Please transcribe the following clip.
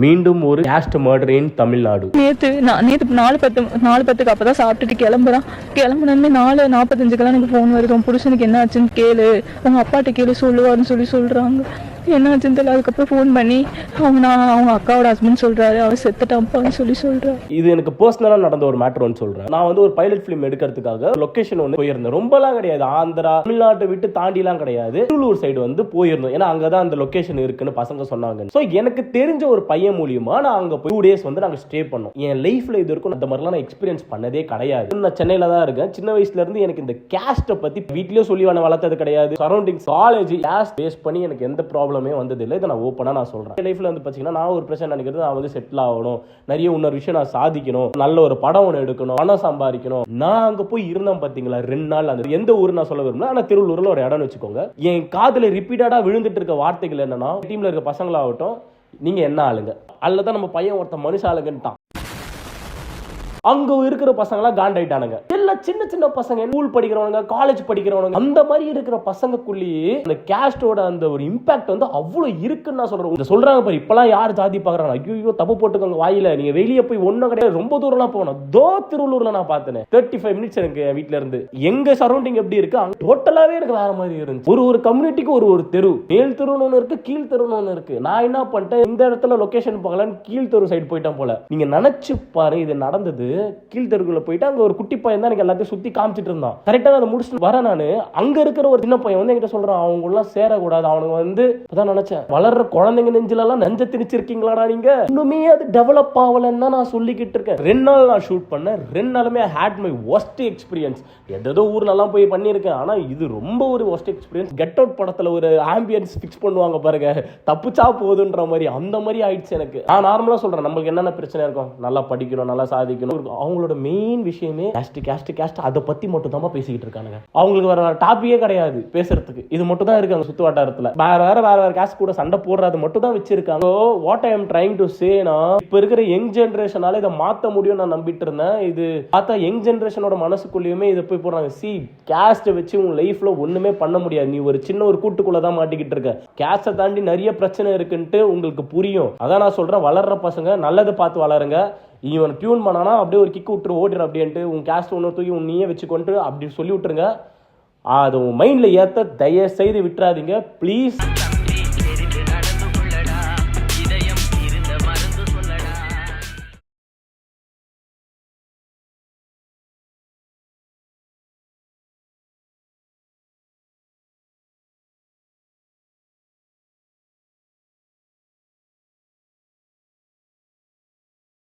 மீண்டும் ஒரு caste murder இன் தமிழ்நாடு. நேற்று நான் நேற்று நாலு பத்து நாலு பத்துக்கு அப்போ தான் சாப்பிட்டுட்டு கிளம்புறான். கிளம்புனமே நாலு நாற்பத்தஞ்சுக்கெல்லாம் எனக்கு ஃபோன் வருது. உன் புருஷனுக்கு என்ன ஆச்சுன்னு கேளு. உங்க அப்பாட்ட கேளு சொல்லுவாருன்னு சொல்லி சொல்றாங்க. என்ன ஆச்சுன்னு தெரியல அதுக்கப்புறம் ஃபோன் பண்ணி அவங்க நான் அவங்க அக்காவோட ஹஸ்பண்ட் சொல்கிறாரு அவன் செத்துட்டான்ப்பான்னு சொல்லி சொல்கிறேன் இது எனக்கு பர்சனலாக நடந்த ஒரு மேட்ரு ஒன்று சொல்கிறேன் நான் வந்து ஒரு பைலட் ஃபிலிம் எடுக்கிறதுக்காக லொக்கேஷன் ஒன்று போயிருந்தேன். ரொம்பலாம் கிடையாது. ஆந்திரா தமிழ்நாட்டை விட்டு தாண்டிலாம் கிடையாது. திருவள்ளூர் சைடு வந்து போயிருந்தோம். ஏன்னா அங்கதான் அந்த லொக்கேஷன் இருக்குன்னு பசங்க சொன்னாங்க. ஸோ எனக்கு தெரிஞ்ச ஒரு பையன் மூலியமா நான் அங்கே போய் டூ டேஸ் வந்து நாங்கள் ஸ்டே பண்ணோம். என் லைஃப்பில் இது வரைக்கும் அந்த மாதிரிலாம் நான் எக்ஸ்பீரியன்ஸ் பண்ணதே கிடையாது. நான் சென்னையில் தான் இருக்கேன். சின்ன வயசுலேருந்து எனக்கு இந்த கேஸ்ட்டை பற்றி வீட்லேயே சொல்லி வளர்த்தது கிடையாது. சரௌண்டிங்ஸ் காலேஜ் கேஸ்ட் பேஸ் பண்ணி எனக்கு எந்த ப்ராப்ளம் வந்தது இல்லை இதை நான் ஓப்பனா நான் சொல்றேன். லைஃப்ல வந்து பார்த்தீங்கன்னா நான் ஒரு பிரச்சனை நினைக்கிறது நான் வந்து செட்டில் ஆகணும். நிறைய இன்னொரு விஷயம் நான் சாதிக்கணும். நல்ல ஒரு படம் ஒன்று எடுக்கணும். பணம் சம்பாதிக்கணும். நான் அங்க போய் இருந்தேன் பார்த்தீங்களா ரெண்டு நாள் அந்த எந்த ஊர் நான் சொல்ல விரும்பல. ஆனா திருவள்ளூர்ல ஒரு இடம்னு வச்சுக்கோங்க. என் காதில் ரிப்பீட்டடா விழுந்துட்டு இருக்க வார்த்தைகள் என்னன்னா டீமில் இருக்க பசங்களாகட்டும் நீங்க என்ன ஆளுங்க? அல்லதான் நம்ம பையன் ஒருத்தன் மனுஷ ஆளுங்கன்ட்டான். அங்க இருக்கிற பசங்களாம் காண்டாயிட்டானுங்க எல்லாம் சின்ன சின்ன பசங்க ஸ்கூல் படிக்கிறவனுங்க காலேஜ் படிக்கிறவனுங்க அந்த மாதிரி இருக்கிற பசங்கக்குள்ளேயே அந்த கேஸ்டோட அந்த ஒரு இம்பாக்ட் வந்து அவ்வளவு இருக்குன்னு நான் சொல்றேன். இந்த சொல்றாங்க பாரு இப்பெல்லாம் யார் ஜாதி பாக்குறாங்க ஐயோ தப்பு போட்டுக்கோங்க வாயில. நீங்க வெளியே போய் ஒண்ணும் கிடையாது. ரொம்ப தூரம்லாம் போகணும். தோ திருவள்ளூர்ல நான் பார்த்தேன். தேர்ட்டி ஃபைவ் மினிட்ஸ் எனக்கு வீட்டுல இருந்து. எங்க சரௌண்டிங் எப்படி இருக்கு? டோட்டலாவே எனக்கு வேற மாதிரி இருந்துச்சு. ஒரு ஒரு கம்யூனிட்டிக்கு ஒரு ஒரு தெரு. மேல் தெருன்னு ஒன்று இருக்கு கீழ் தெருன்னு ஒன்று இருக்கு. நான் என்ன பண்ணிட்டேன்? இந்த இடத்துல லொகேஷன் பார்க்கலான்னு கீழ் தெரு சைடு போயிட்டேன் போல. நீங்க நினைச்சு பாரு இது நடந்தது கீழ்த்தருக்குள்ள போயிட்டு அங்க ஒரு குட்டி பையன் தான் எனக்கு எல்லாத்தையும் சுத்தி காமிச்சிட்டு இருந்தான். கரெக்டா அதை முடிச்சுட்டு வரேன் நானு. அங்க இருக்கிற ஒரு சின்ன பையன் வந்து என்கிட்ட சொல்றான் அவங்க எல்லாம் சேரக்கூடாது. அவனுங்க வந்து அதான் நினைச்சேன். வளர்ற குழந்தைங்க நெஞ்சில எல்லாம் நெஞ்ச திணிச்சிருக்கீங்களாடா நீங்க? இன்னுமே அது டெவலப் ஆகலன்னு தான் நான் சொல்லிக்கிட்டு இருக்கேன். ரெண்டு நாள் நான் ஷூட் பண்ணேன். ரெண்டு நாளுமே ஹேட் மை ஒஸ்ட் எக்ஸ்பீரியன்ஸ் எதோ ஊர்ல எல்லாம் போய் பண்ணியிருக்கேன். ஆனா இது ரொம்ப ஒரு ஒஸ்ட் எக்ஸ்பீரியன்ஸ் கெட் அவுட் படத்துல ஒரு ஆம்பியன்ஸ் ஃபிக்ஸ் பண்ணுவாங்க பாருங்க. தப்புச்சா போகுதுன்ற மாதிரி. அந்த மாதிரி ஆயிடுச்சு எனக்கு. நான் நார்மலா சொல்றேன். நம்மளுக்கு என்னென்ன பிரச்சனை இருக்கும்? நல்லா படிக்கணும் நல்லா சாதிக்கணும். அவங்களோட மெயின் விஷயமே கேஸ்ட் கேஸ்ட் கேஸ்ட் அதை பத்தி மட்டும் தான் பேசிக்கிட்டு இருக்கானுங்க. அவங்களுக்கு வேற டாப்பிக்கே கிடையாது பேசுறதுக்கு. இது மட்டும் தான் இருக்கு சுத்து வட்டாரத்துல. வேற வேற வேற வேற கேஸ்ட் கூட சண்டை போடுறது மட்டும் தான் வச்சிருக்காங்க. What I am trying to சேனா இப்ப இருக்கிற யங் ஜென்ரேஷனால இதை மாத்த முடியும் நான் நம்பிட்டு இருந்தேன். இது பார்த்தா யங் ஜென்ரேஷனோட மனசுக்குள்ளேயுமே இதை போய் போடுறாங்க. சி கேஸ்ட்டை வச்சு உன் லைஃப்ல ஒண்ணுமே பண்ண முடியாது. நீ ஒரு சின்ன ஒரு கூட்டுக்குள்ள தான் மாட்டிக்கிட்டு இருக்க. கேஸ்ட்டை தாண்டி நிறைய பிரச்சனை இருக்குன்ட்டு உங்களுக்கு புரியும். அதான் நான் சொல்றேன் வளர்ற பசங்க நல்லது பார்த்து வளருங்க. இவன் டியூன் பண்ணானா அப்படியே ஒரு கிக் விட்டுரு ஓடிடு அப்படின்ட்டு உன் கேஸ்ட் ஒன்று தூக்கி உன் நீயே வச்சுக்கொண்டு அப்படி சொல்லி விட்டுருங்க அது உன் மைண்டில் ஏற்ற தயவு செய்து விட்டுறாதீங்க. ப்ளீஸ்